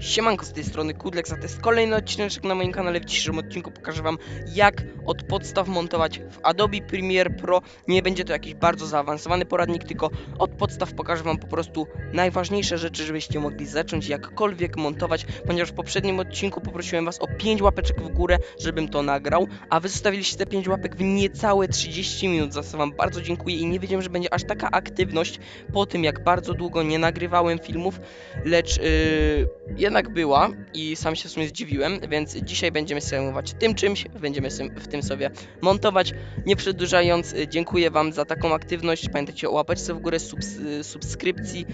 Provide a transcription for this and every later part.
Siemanko z tej strony Kudlex, a to jest kolejny odcinek na moim kanale. W dzisiejszym odcinku pokażę wam jak od podstaw montować w Adobe Premiere Pro. Nie będzie to jakiś bardzo zaawansowany poradnik, tylko od podstaw pokażę wam po prostu najważniejsze rzeczy, żebyście mogli zacząć jakkolwiek montować, ponieważ w poprzednim odcinku poprosiłem was o 5 łapeczek w górę, żebym to nagrał, a wy zostawiliście te 5 łapek w niecałe 30 minut, za co wam bardzo dziękuję i nie wiedziałem, że będzie aż taka aktywność po tym, jak bardzo długo nie nagrywałem filmów, lecz yy, jednak była i sam się w sumie zdziwiłem, więc dzisiaj będziemy się zajmować tym czymś, będziemy w tym sobie montować. Nie przedłużając, y, dziękuję Wam za taką aktywność. Pamiętajcie o łapeczce w górę, subs y, subskrypcji,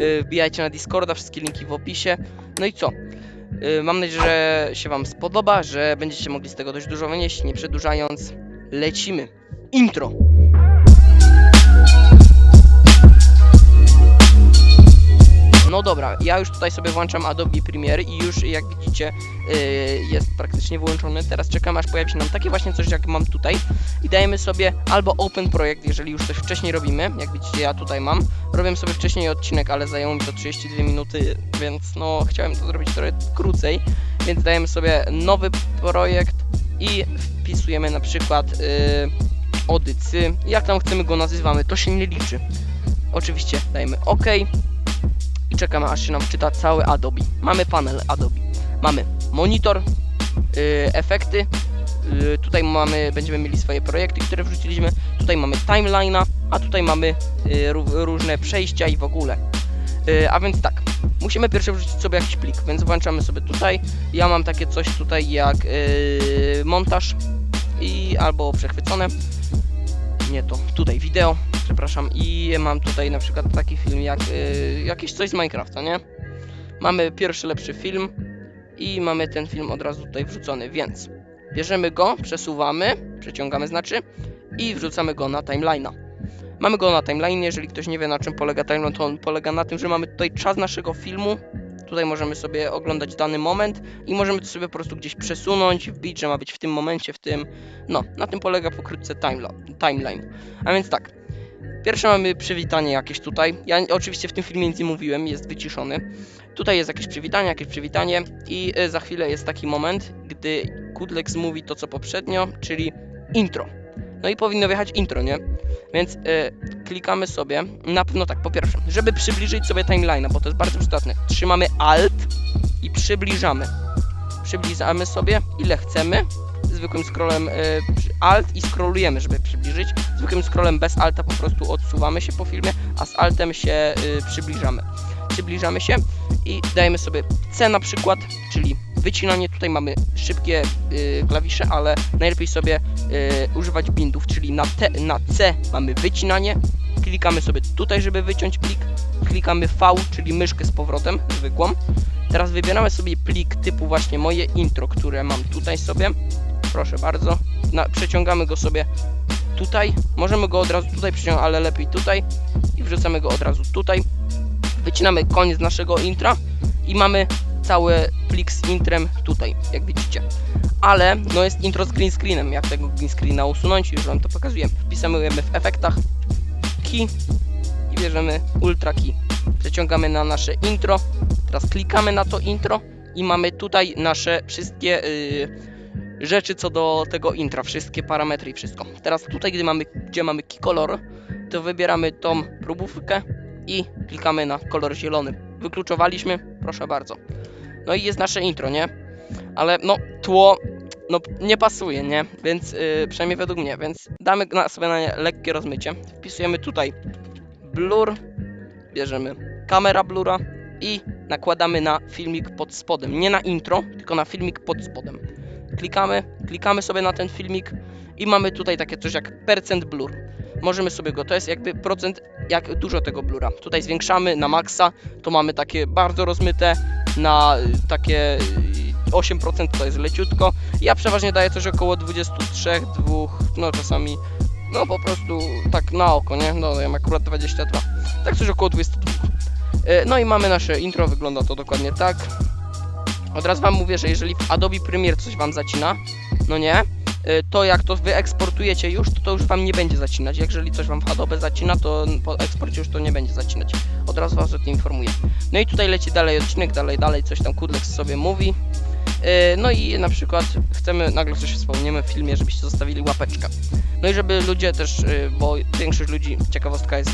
y, wbijajcie na Discorda, wszystkie linki w opisie. No i co? Mam nadzieję, że się Wam spodoba, że będziecie mogli z tego dość dużo wynieść. Nie przedłużając, lecimy. Intro! No dobra, ja już tutaj sobie włączam Adobe Premiere i już jak widzicie yy, jest praktycznie wyłączony. Teraz czekam aż pojawi się nam takie właśnie coś jak mam tutaj i dajemy sobie albo Open Projekt, jeżeli już coś wcześniej robimy, jak widzicie ja tutaj mam. Robiłem sobie wcześniej odcinek, ale zajęło mi to 32 minuty, więc no chciałem to zrobić trochę krócej, więc dajemy sobie nowy projekt i wpisujemy na przykład yy, Odycy. Jak tam chcemy go nazywamy, to się nie liczy. Oczywiście dajemy OK czekamy aż się nam wczyta cały Adobe. Mamy panel Adobe, mamy monitor, yy, efekty, yy, tutaj mamy, będziemy mieli swoje projekty, które wrzuciliśmy, tutaj mamy timeline'a, a tutaj mamy yy, ró- różne przejścia i w ogóle. Yy, a więc tak, musimy pierwsze wrzucić sobie jakiś plik, więc włączamy sobie tutaj. Ja mam takie coś tutaj jak yy, montaż i albo przechwycone. Nie to, tutaj wideo, przepraszam, i mam tutaj na przykład taki film jak y, jakieś coś z Minecrafta, nie? Mamy pierwszy lepszy film i mamy ten film od razu tutaj wrzucony, więc bierzemy go, przesuwamy, przeciągamy znaczy i wrzucamy go na timeline'a. Mamy go na timeline, jeżeli ktoś nie wie na czym polega timeline, to on polega na tym, że mamy tutaj czas naszego filmu, tutaj możemy sobie oglądać dany moment i możemy to sobie po prostu gdzieś przesunąć, wbić, że ma być w tym momencie, w tym, no, na tym polega pokrótce timeline. A więc tak, Pierwsze mamy przywitanie jakieś tutaj. Ja oczywiście w tym filmie nic nie mówiłem, jest wyciszony. Tutaj jest jakieś przywitanie, jakieś przywitanie i y, za chwilę jest taki moment, gdy Kudlex mówi to co poprzednio, czyli intro. No i powinno wjechać intro, nie? Więc y, klikamy sobie, na pewno tak, po pierwsze, żeby przybliżyć sobie timeline'a, bo to jest bardzo przydatne. Trzymamy Alt i przybliżamy. Przybliżamy sobie ile chcemy, zwykłym scrollem przy- Alt i scrollujemy, żeby przybliżyć. Zwykłym scrollem bez Alta po prostu odsuwamy się po filmie, a z Altem się y, przybliżamy. Przybliżamy się i dajemy sobie C na przykład, czyli wycinanie. Tutaj mamy szybkie y, klawisze, ale najlepiej sobie y, używać bindów, czyli na, na C mamy wycinanie. Klikamy sobie tutaj, żeby wyciąć plik. Klikamy V, czyli myszkę z powrotem, zwykłą. Teraz wybieramy sobie plik typu właśnie moje intro, które mam tutaj sobie. Proszę bardzo. Na, przeciągamy go sobie tutaj. Możemy go od razu tutaj przeciągnąć, ale lepiej tutaj. I wrzucamy go od razu tutaj. Wycinamy koniec naszego intra i mamy cały plik z intrem tutaj, jak widzicie. Ale no jest intro z green screenem. Jak tego green screena usunąć? Już wam to pokazuję. Wpisujemy w efektach key i bierzemy ultra key. Przeciągamy na nasze intro. Teraz klikamy na to intro i mamy tutaj nasze wszystkie yy, rzeczy co do tego intra, wszystkie parametry i wszystko. Teraz tutaj, gdy mamy, gdzie mamy key color, to wybieramy tą próbówkę i klikamy na kolor zielony. Wykluczowaliśmy, proszę bardzo. No i jest nasze intro, nie? Ale no, tło no, nie pasuje, nie? Więc yy, przynajmniej według mnie, więc damy na, sobie na nie lekkie rozmycie. Wpisujemy tutaj blur, bierzemy kamera blura i nakładamy na filmik pod spodem. Nie na intro, tylko na filmik pod spodem. Klikamy, klikamy sobie na ten filmik i mamy tutaj takie coś jak percent blur. Możemy sobie go, to jest jakby procent, jak dużo tego blura. Tutaj zwiększamy na maksa, to mamy takie bardzo rozmyte, na y, takie y, 8% to jest leciutko. Ja przeważnie daję coś około 23, 2, no czasami, no po prostu tak na oko, nie? No ja mam akurat 22. Tak coś około 22. E, No i mamy nasze intro, wygląda to dokładnie tak. Od razu wam mówię, że jeżeli w Adobe Premiere coś wam zacina, no nie, to jak to wyeksportujecie już, to to już wam nie będzie zacinać. Jeżeli coś wam w Adobe zacina, to po eksporcie już to nie będzie zacinać. Od razu was o tym informuję. No i tutaj leci dalej odcinek, dalej, dalej, coś tam Kudlex sobie mówi. E, No i na przykład chcemy, nagle coś wspomniemy w filmie, żebyście zostawili łapeczkę. No i żeby ludzie też, y, bo większość ludzi, ciekawostka jest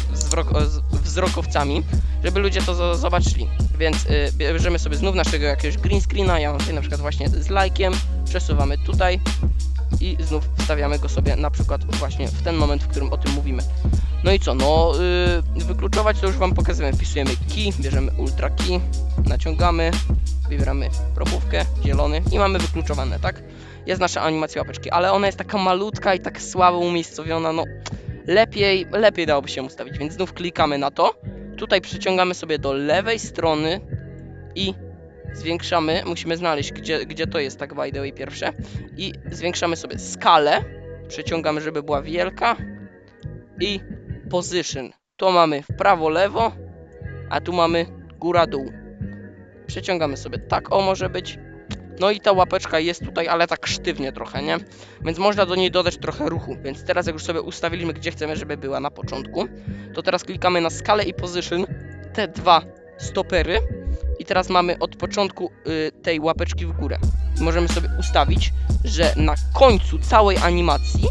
wzrokowcami, żeby ludzie to zo- zobaczyli. Więc y, bierzemy sobie znów naszego jakiegoś green screena, ja mam tutaj na przykład właśnie z lajkiem, przesuwamy tutaj i znów wstawiamy go sobie na przykład właśnie w ten moment, w którym o tym mówimy. No i co, no y, wykluczować to już wam pokazałem, wpisujemy key, bierzemy ultra key, naciągamy, wybieramy probówkę, zielony i mamy wykluczowane, tak? Jest nasza animacja łapeczki, ale ona jest taka malutka i tak słabo umiejscowiona, no lepiej, lepiej dałoby się ustawić, więc znów klikamy na to, tutaj przyciągamy sobie do lewej strony i zwiększamy, musimy znaleźć gdzie, gdzie to jest tak by the way pierwsze i zwiększamy sobie skalę, przeciągamy, żeby była wielka i position. To mamy w prawo, lewo, a tu mamy góra, dół. Przeciągamy sobie tak, o może być. No i ta łapeczka jest tutaj, ale tak sztywnie trochę, nie? Więc można do niej dodać trochę ruchu. Więc teraz jak już sobie ustawiliśmy, gdzie chcemy, żeby była na początku, to teraz klikamy na skalę i position, te dwa stopery i teraz mamy od początku y, tej łapeczki w górę. Możemy sobie ustawić, że na końcu całej animacji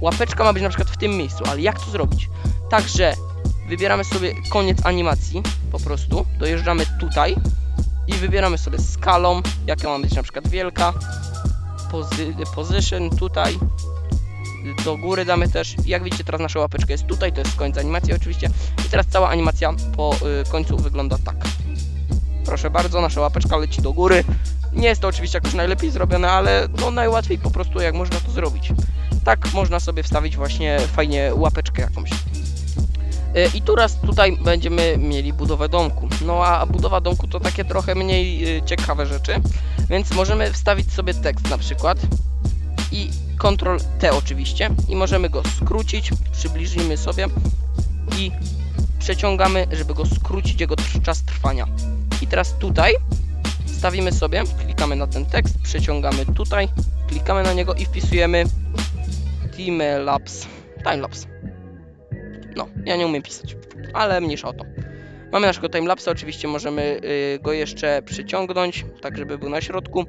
łapeczka ma być na przykład w tym miejscu, ale jak to zrobić? Także wybieramy sobie koniec animacji, po prostu, dojeżdżamy tutaj i wybieramy sobie skalą, jaka ma być na przykład wielka, pozy position tutaj, do góry damy też, jak widzicie teraz nasza łapeczka jest tutaj, to jest koniec animacji oczywiście i teraz cała animacja po y, końcu wygląda tak. Proszę bardzo, nasza łapeczka leci do góry. Nie jest to oczywiście jakoś najlepiej zrobione, ale no najłatwiej po prostu jak można to zrobić. Tak można sobie wstawić właśnie fajnie łapeczkę jakąś. Y, I teraz tutaj będziemy mieli budowę domku. No a budowa domku to takie trochę mniej y, ciekawe rzeczy, więc możemy wstawić sobie tekst na przykład i Ctrl T oczywiście i możemy go skrócić, przybliżymy sobie i przeciągamy, żeby go skrócić jego czas trwania. I teraz tutaj stawimy sobie, klikamy na ten tekst, przeciągamy tutaj, klikamy na niego i wpisujemy timelapse, timelapse. No, ja nie umiem pisać, ale mniejsza o to. Mamy naszego timelapse, oczywiście możemy y, go jeszcze przyciągnąć, tak żeby był na środku.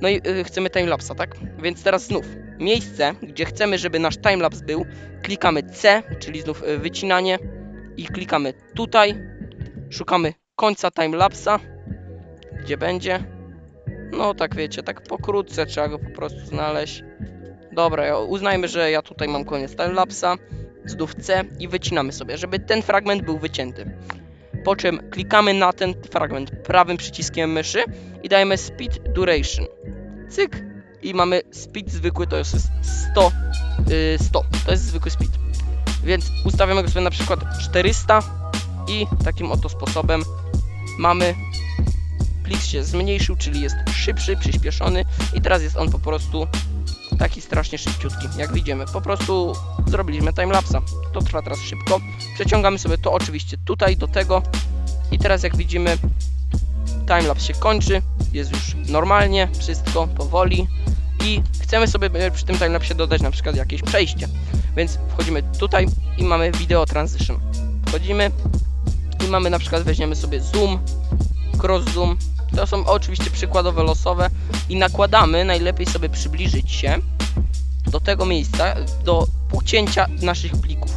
No i y, chcemy timelapsa, tak? Więc teraz znów miejsce, gdzie chcemy, żeby nasz timelapse był, klikamy C, czyli znów y, wycinanie i klikamy tutaj, szukamy końca timelapsa, gdzie będzie. No tak wiecie, tak pokrótce trzeba go po prostu znaleźć. Dobra, uznajmy, że ja tutaj mam koniec timelapsa, znów C i wycinamy sobie, żeby ten fragment był wycięty. Po czym klikamy na ten fragment prawym przyciskiem myszy i dajemy speed duration. Cyk i mamy speed zwykły, to jest 100, yy, 100, to jest zwykły speed. Więc ustawiamy go sobie na przykład 400 i takim oto sposobem mamy plik się zmniejszył, czyli jest szybszy, przyspieszony i teraz jest on po prostu taki strasznie szybciutki, jak widzimy. Po prostu zrobiliśmy timelapsa. To trwa teraz szybko. Przeciągamy sobie to oczywiście tutaj do tego i teraz jak widzimy timelapse się kończy, jest już normalnie, wszystko powoli i chcemy sobie przy tym timelapsie dodać na przykład jakieś przejście. Więc wchodzimy tutaj i mamy video transition. Wchodzimy i mamy na przykład weźmiemy sobie zoom, cross zoom. To są oczywiście przykładowe losowe i nakładamy, najlepiej sobie przybliżyć się do tego miejsca, do ucięcia naszych plików.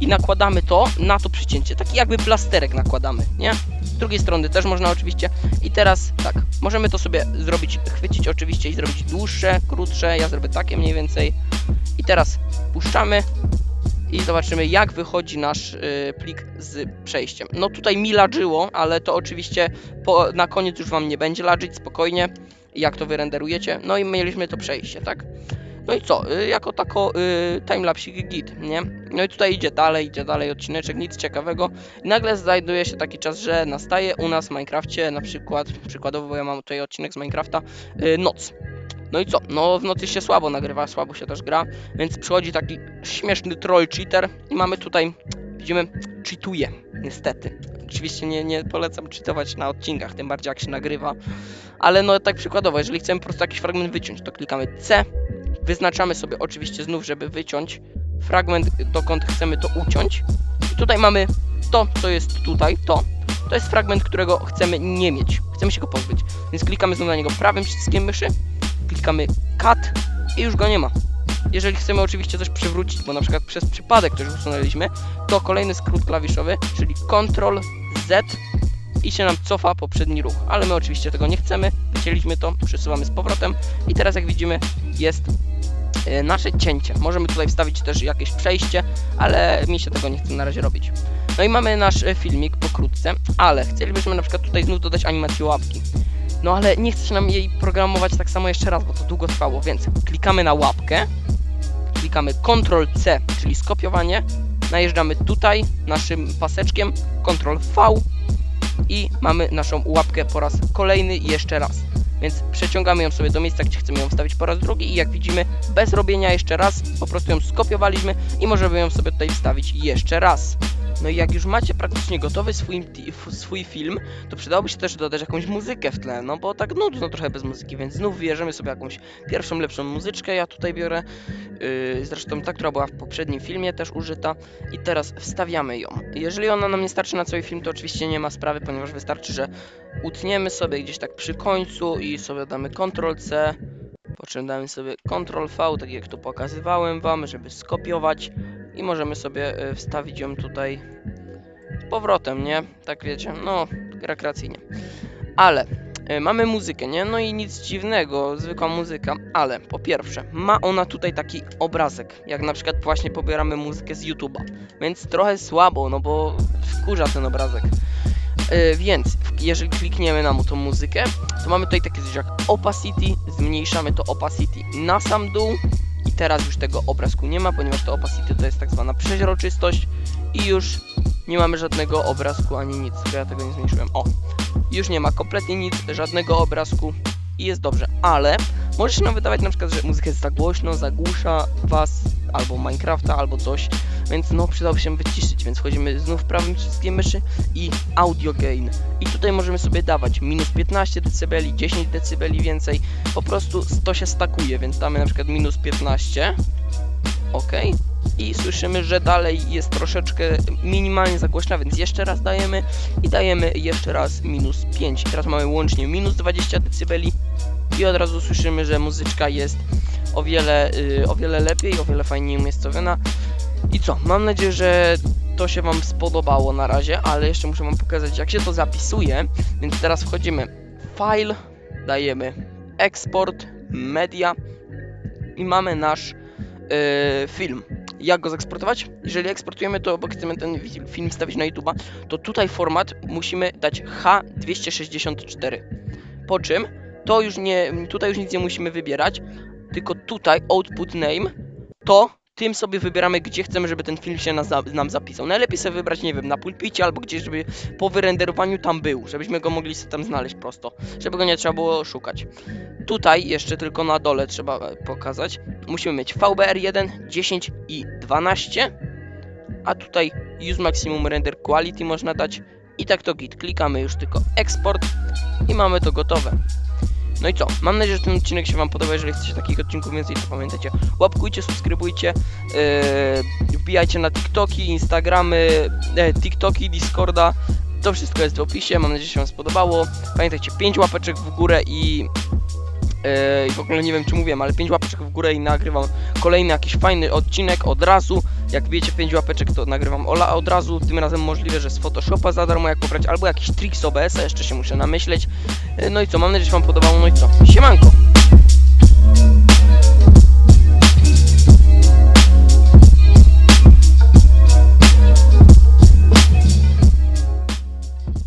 I nakładamy to na to przycięcie. Taki jakby plasterek nakładamy, nie? Z drugiej strony też można oczywiście. I teraz tak, możemy to sobie zrobić, chwycić oczywiście i zrobić dłuższe, krótsze. Ja zrobię takie mniej więcej. I teraz puszczamy i zobaczymy jak wychodzi nasz y, plik z przejściem. No tutaj mi ladżyło, ale to oczywiście po, na koniec już Wam nie będzie ladżyć, spokojnie, jak to wyrenderujecie. No i mieliśmy to przejście, tak? No i co, y, jako tako y, timelapsik git, nie? No i tutaj idzie dalej, idzie dalej odcineczek, nic ciekawego. I nagle znajduje się taki czas, że nastaje u nas w Minecrafcie na przykład, przykładowo bo ja mam tutaj odcinek z Minecrafta, y, noc. No i co? No w nocy się słabo nagrywa, słabo się też gra, więc przychodzi taki śmieszny troll cheater i mamy tutaj, widzimy, cheatuje, niestety. Oczywiście nie, nie polecam cheatować na odcinkach, tym bardziej jak się nagrywa, ale no tak przykładowo, jeżeli chcemy po prostu jakiś fragment wyciąć, to klikamy C, wyznaczamy sobie oczywiście znów, żeby wyciąć fragment, dokąd chcemy to uciąć. I tutaj mamy to, co jest tutaj, to. To jest fragment, którego chcemy nie mieć. Chcemy się go pozbyć. Więc klikamy znów na niego prawym przyciskiem myszy, klikamy cut i już go nie ma. Jeżeli chcemy oczywiście coś przywrócić, bo na przykład przez przypadek coś usunęliśmy, to kolejny skrót klawiszowy, czyli Ctrl Z i się nam cofa poprzedni ruch. Ale my oczywiście tego nie chcemy, wycięliśmy to, przesuwamy z powrotem i teraz jak widzimy jest e, nasze cięcie. Możemy tutaj wstawić też jakieś przejście, ale mi się tego nie chce na razie robić. No i mamy nasz e, filmik pokrótce, ale chcielibyśmy na przykład tutaj znów dodać animację łapki. No ale nie chce się nam jej programować tak samo jeszcze raz, bo to długo trwało, więc klikamy na łapkę, klikamy Ctrl C, czyli skopiowanie, najeżdżamy tutaj naszym paseczkiem, Ctrl V i mamy naszą łapkę po raz kolejny jeszcze raz. Więc przeciągamy ją sobie do miejsca, gdzie chcemy ją wstawić po raz drugi i jak widzimy, bez robienia jeszcze raz, po prostu ją skopiowaliśmy i możemy ją sobie tutaj wstawić jeszcze raz. No i jak już macie praktycznie gotowy swój, swój film, to przydałoby się też dodać jakąś muzykę w tle, no bo tak nudno trochę bez muzyki, więc znów bierzemy sobie jakąś pierwszą, lepszą muzyczkę, ja tutaj biorę, yy, zresztą ta, która była w poprzednim filmie też użyta i teraz wstawiamy ją. Jeżeli ona nam nie starczy na cały film, to oczywiście nie ma sprawy, ponieważ wystarczy, że utniemy sobie gdzieś tak przy końcu i sobie damy Ctrl-C, po czym damy sobie Ctrl-V, tak jak tu pokazywałem Wam, żeby skopiować i możemy sobie y, wstawić ją tutaj z powrotem, nie? Tak wiecie, no, rekreacyjnie. Ale y, mamy muzykę, nie? No i nic dziwnego, zwykła muzyka, ale po pierwsze, ma ona tutaj taki obrazek, jak na przykład właśnie pobieramy muzykę z YouTube'a, więc trochę słabo, no bo wkurza ten obrazek. Y, więc jeżeli klikniemy na tą muzykę, to mamy tutaj takie coś jak opacity, zmniejszamy to opacity na sam dół teraz już tego obrazku nie ma, ponieważ to opacity to jest tak zwana przeźroczystość i już nie mamy żadnego obrazku ani nic, bo ja tego nie zmniejszyłem. O, już nie ma kompletnie nic, żadnego obrazku i jest dobrze, ale może się nam wydawać na przykład, że muzyka jest za głośno, zagłusza was albo Minecrafta, albo coś, więc no przydałoby się wyciszyć, więc wchodzimy znów prawym przyciskiem myszy i audio gain. I tutaj możemy sobie dawać minus 15 dB, 10 dB więcej, po prostu to się stakuje, więc damy na przykład minus 15, ok, i słyszymy, że dalej jest troszeczkę minimalnie za głośna, więc jeszcze raz dajemy i dajemy jeszcze raz minus 5. Teraz mamy łącznie minus 20 dB i od razu słyszymy, że muzyczka jest o wiele, y, o wiele lepiej, o wiele fajniej umiejscowiona. I co? Mam nadzieję, że to się Wam spodobało na razie, ale jeszcze muszę Wam pokazać, jak się to zapisuje. Więc teraz wchodzimy w file, dajemy export, media i mamy nasz y, film. Jak go zeksportować? Jeżeli eksportujemy to, bo chcemy ten film wstawić na YouTube'a, to tutaj format musimy dać H264. Po czym to już nie, tutaj już nic nie musimy wybierać, tylko tutaj output name to tym sobie wybieramy, gdzie chcemy, żeby ten film się nam zapisał. Najlepiej sobie wybrać, nie wiem, na pulpicie albo gdzieś, żeby po wyrenderowaniu tam był, żebyśmy go mogli sobie tam znaleźć prosto, żeby go nie trzeba było szukać. Tutaj jeszcze tylko na dole trzeba pokazać. Musimy mieć VBR1, 10 i 12, a tutaj Use Maximum Render Quality można dać i tak to git. Klikamy już tylko Export i mamy to gotowe. No i co? Mam nadzieję, że ten odcinek się Wam podoba. Jeżeli chcecie takich odcinków więcej, to pamiętajcie, łapkujcie, subskrybujcie, yy, wbijajcie na TikToki, Instagramy, e, TikToki, Discorda. To wszystko jest w opisie. Mam nadzieję, że się Wam spodobało. Pamiętajcie, 5 łapeczek w górę i i w ogóle nie wiem czy mówiłem, ale 5 łapeczek w górę i nagrywam kolejny jakiś fajny odcinek od razu. Jak wiecie 5 łapeczek to nagrywam ola od razu. Tym razem możliwe, że z Photoshopa za darmo jak pobrać, albo jakiś trik z OBS-a, jeszcze się muszę namyśleć. Yy, No i co, mam nadzieję, że Wam podobało. No i co, siemanko!